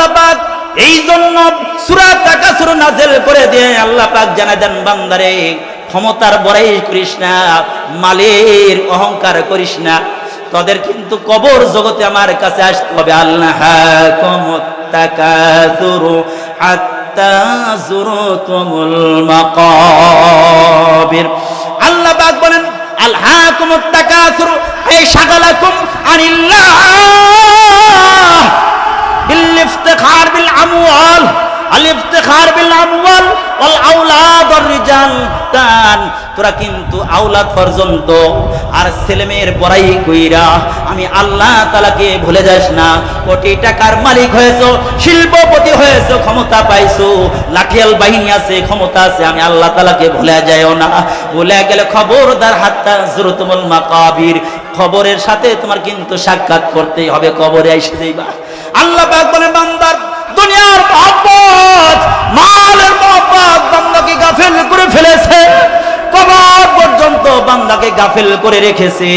আল্লাহ এই জন্য সূরা তাকাসুর নাযিল করে দিয়ে আল্লাহ পাক বান্দারে, ক্ষমতার বড়াই করিস না, মালের অহংকার করিস না। তোদের কিন্তু কবর জগতে আমার কাছে আসতে হবে। আল্লাহ আল্লাহ বলেন আলহাকুমুত তাকাসুরু, এই শাগালাকুম আনিল্লাহ। তোরা কিন্তু আওলাদ পর্যন্ত আর ছেলেমেয়ের কইরা আমি আল্লাহ তালাকে ভুলে যাস না। কোটি টাকার মালিক হয়েছ, শিল্পপতি হয়েছ, ক্ষমতা পাইছো, লাঠিয়াল বাহিনী আছে, ক্ষমতা আছে, আমি আল্লাহ তালাকে ভুলে যাইও না। ভুলে গেলে খবরদার হাত্তা জুরুতমুল খবরের সাথে তোমার কিন্তু সাক্ষাৎ করতেই হবে, কবরে আইসে যাইবা। আল্লাহ পাক বান্দার দুনিয়ার মহব্বত, মালের মহব্বত বান্দাকে গাফিল করে ফেলেছে। কবর পর্যন্ত বান্দাকে গাফেল করে রেখেছে।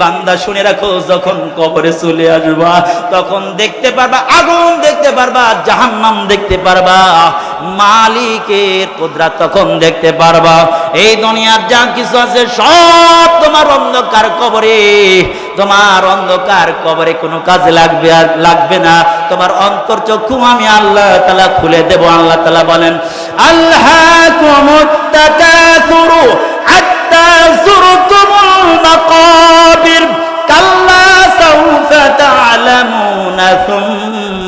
বান্দা শুনে রাখো, যখন কবরে চলে আসবা, তখন দেখতে পারবা, আগুন দেখতে পারবা, জাহান্নাম দেখতে পারবা। মালিকের কুদরা তখন দেখতে পারবা। এই দুনিয়ার যা কিছু আছে সব তোমার অন্ধকার কবরে। তোমার অন্ধকার কবরে কোনো কাজে লাগবে আর লাগবে না। তোমার অন্তর চক্ষু আমি আল্লাহ তালা খুলে দেব। আল্লাহ তালা বলেন, আল্লাহ হাত্তা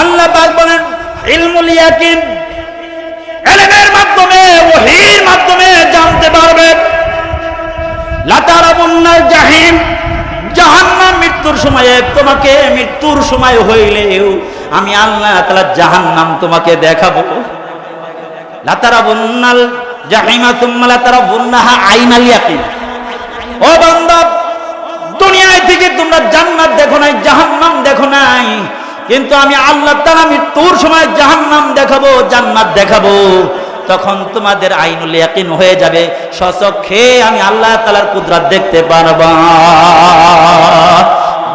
আল্লাহ পাক বলেন, ইলমুল ইয়াকিন। ইলমের মাধ্যমে, ওহীর মাধ্যমে জানতে পারবে লাতারাবুন্নাল জাহিম। জাহান্নাম মৃত্যুর সময়ে তোমাকে মৃত্যুর সময় হইলেও আমি আল্লাহ তাআলা জাহান্নাম তোমাকে দেখাবো। লাতারাবুন্নাল জাহিমা তুম্মা লাতারাবুন্নাহা আইনাল ইয়াকিন। ও বান্দা, দুনিয়ায় থেকে তোমরা জান্নাত দেখো নাই, জাহান্নাম দেখো নাই। কিন্তু আমি আল্লাহ তাআলা মৃত্যুর সময় জাহান্নাম দেখাবো, জান্নাত দেখাবো। তখন তোমাদের আইনুল ইয়াকিন হয়ে যাবে। সচক্ষে আমি আল্লাহ তাআলার কুদরত দেখতে পারবা।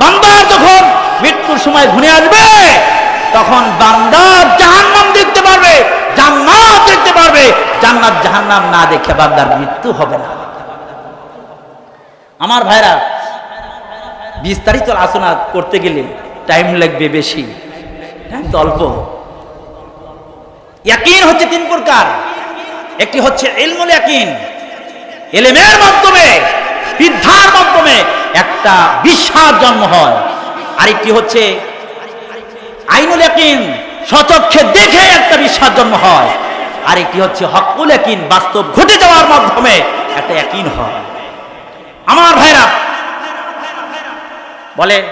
বান্দা যখন মৃত্যুর সময় ঘুরে আসবে, তখন বান্দা জাহান্নাম দেখতে পারবে, জান্নাত দেখতে পারবে। জান্নাত জাহান্নাম না দেখে বান্দার মৃত্যু হবে না। আমার ভাইরা, বিস্তারিত আলোচনা করতে গেলে টাইম লাগবে বেশি। টাইম তো অল্প। হচ্ছে তিন প্রকার। একটি হচ্ছে ইলমুল ইয়াকিন। এলেমের মাধ্যমে, বিদ্যার মাধ্যমে একটা বিশ্বাস জন্ম হয়। আরেকটি হচ্ছে আইনুল ইয়াকিন সচক্ষে দেখে একটা বিশ্বাস জন্ম হয়। আরেকটি হচ্ছে হকুল ইয়াকিন, বাস্তব ঘটে যাওয়ার মাধ্যমে একটা একিন হয়। আমার ভাইরা, বলে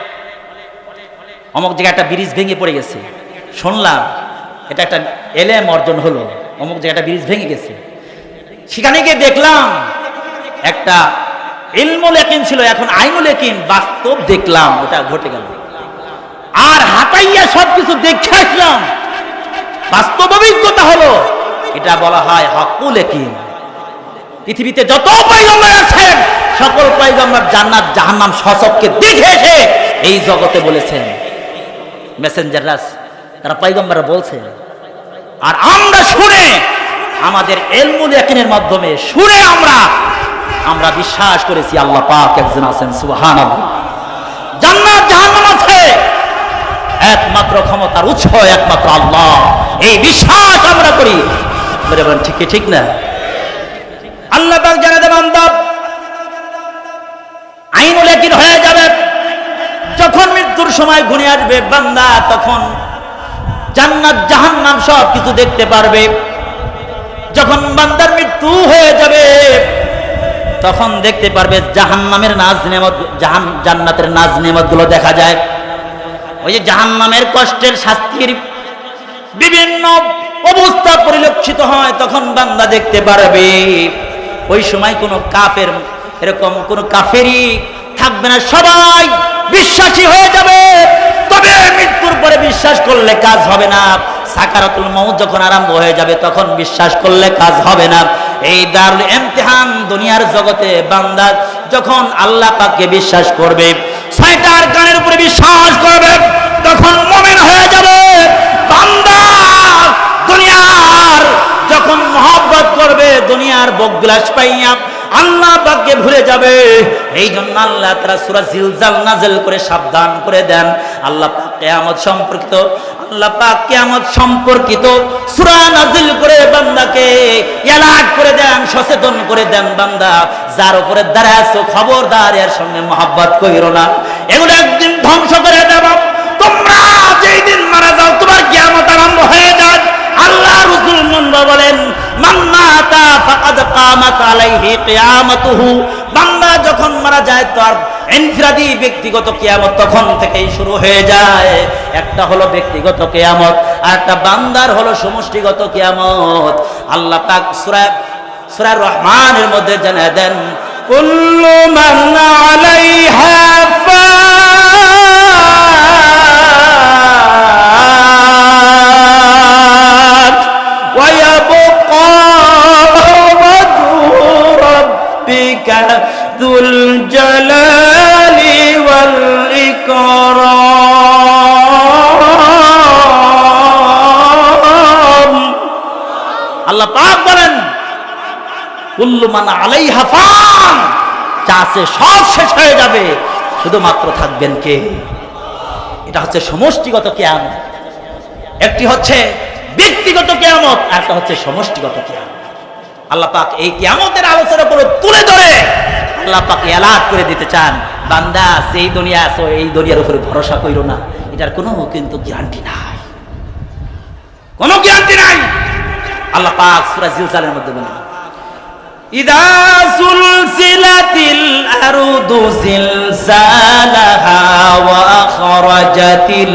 অমুক জায়গায় একটা ব্রিজ ভেঙে পড়ে গেছে। শুনলাম, এটা একটা এলেম অর্জন হলো। অমুক জায়গায় একটা ব্রিজ ভেঙে গেছে। সেখানে গিয়ে দেখলাম, একটা ইলমুল একিন ছিল, এখন আইনুল একিন বাস্তব দেখলাম, ওটা ঘটে গেল। আর হাতাইয়া সবকিছু দেখে আসলাম, বাস্তব অভিজ্ঞতা হলো, এটা বলা হয় হকুল একিন পৃথিবীতে যত পয়গম্বর আছেন, সকল পয়গম্বর জান্নাত, জাহান্নাম সচককে দেখে এসে এই জগতে বলেছেন। তারা বলছে, আর আমরা শুনে, আমাদের এলমুল মাধ্যমে শুনে আমরা আমরা বিশ্বাস করেছি আল্লাহ পাক একজন আছেন, সুবহানাল্লাহ। জান্নাত জাহান্নাম আছে। একমাত্র ক্ষমতার উৎস, একমাত্র আল্লাহ। এই বিশ্বাস আমরা করি। বলে বলেন, ঠিক ঠিক না? আল্লাহ পাক জানা দেবেন আইনুল ইয়াকিন হয়ে মৃত্যুর সময় ঘুরে আসবে বান্দা, তখন জান্নাত, জাহান্নাম সব কিছু দেখতে পারবে। যখন বান্দার মৃত্যু হয়ে যাবে, তখন দেখতে পারবে জাহান্নামের নাজ নেমত, জাহান, জান্নাতের নাজ নেমতগুলো দেখা যায়। ওই যে জাহান্নামের কষ্টের শাস্তির বিভিন্ন অবস্থা পরিলক্ষিত হয়, তখন বান্দা দেখতে পারবে। ওই সময় কোনো কাফের, এরকম কোনো কাফেরই থাকবে না। সবাই বিশ্বাসী হয়ে যাবে। তবে মৃত্যুর পরে বিশ্বাস করলে কাজ হবে না। সাকারাতুল মৌত যখন আরম্ভ হয়ে যাবে, তখন বিশ্বাস করলে কাজ হবে না। এই দারুল ইমতিহান দুনিয়ার জগতে বান্দা যখন আল্লাহ পাককে বিশ্বাস করবে ছয়টার গানের উপরে বিশ্বাস করবে, তখন মমেন হয়ে যাবে বান্দা দুনিয়ার যখন মহব্বত করবে, দুনিয়ার বকবিলাস পাইয়া আল্লাহ পাককে ভুলে যাবে। এই জন্য আল্লাহ তারা সুরা জিলজাল নাজেল করে সাবধান করে দেন। আল্লাহ কিয়ামত সম্পর্কিত, আল্লাহ পাক কিয়ামত সম্পর্কিত সূরা নাজিল করে বান্দাকে এলার্ট করে দেন, সচেতন করে দেন বান্দা, যার উপরে দাঁড়ায় আছো, খবরদার, এর সঙ্গে মহব্বত কইরো না। এগুলো একদিন ধ্বংস করে দেব। তোমরা যেই দিন মারা যাও, তোমার কিয়ামত আরম্ভ হয়ে যায় আল্লাহ মন্দ বলেন মান্নাতা ফাকাদ কামাত আলাইহি কিয়ামাতুহু। বান্দা যখন মারা যায় তো আর ইনফিরাদি ব্যক্তিগত কিয়ামত তখন থেকেই শুরু হয়ে যায়। একটা হলো ব্যক্তিগত কিয়ামত, আর একটা বান্দার হলো সমষ্টিগত কিয়ামত। আল্লাহ পাক সূরা সূরা রহমানের মধ্যে জানা দেন, কুল্লু মান আলাইহা ذو الجلال والإكرام আল্লাহ পাক বলেন কুল্লু মান আলাইহা ফান যা আছে সব শেষ হয়ে যাবে শুধুমাত্র থাকবেন কে এটা হচ্ছে সমষ্টিগত কেয়ামত একটি হচ্ছে ব্যক্তিগত কেয়ামত আর একটা হচ্ছে সমষ্টিগত কেয়ামত আল্লাহ পাক এই কিয়ামতের আলোচনা করে তুলে ধরে। আল্লাহ পাক এলাট করে দিতে চান। বান্দা সেই দুনিয়া আছো, এই দুনিয়ার উপরে ভরসা করিল না। এটার কোনো কিন্তু গ্যারান্টি নাই। কোনো গ্যারান্টি নাই। আল্লাহ পাক মধ্যে ইদা সুলসিলাতিল ওয়া খরাজাতিল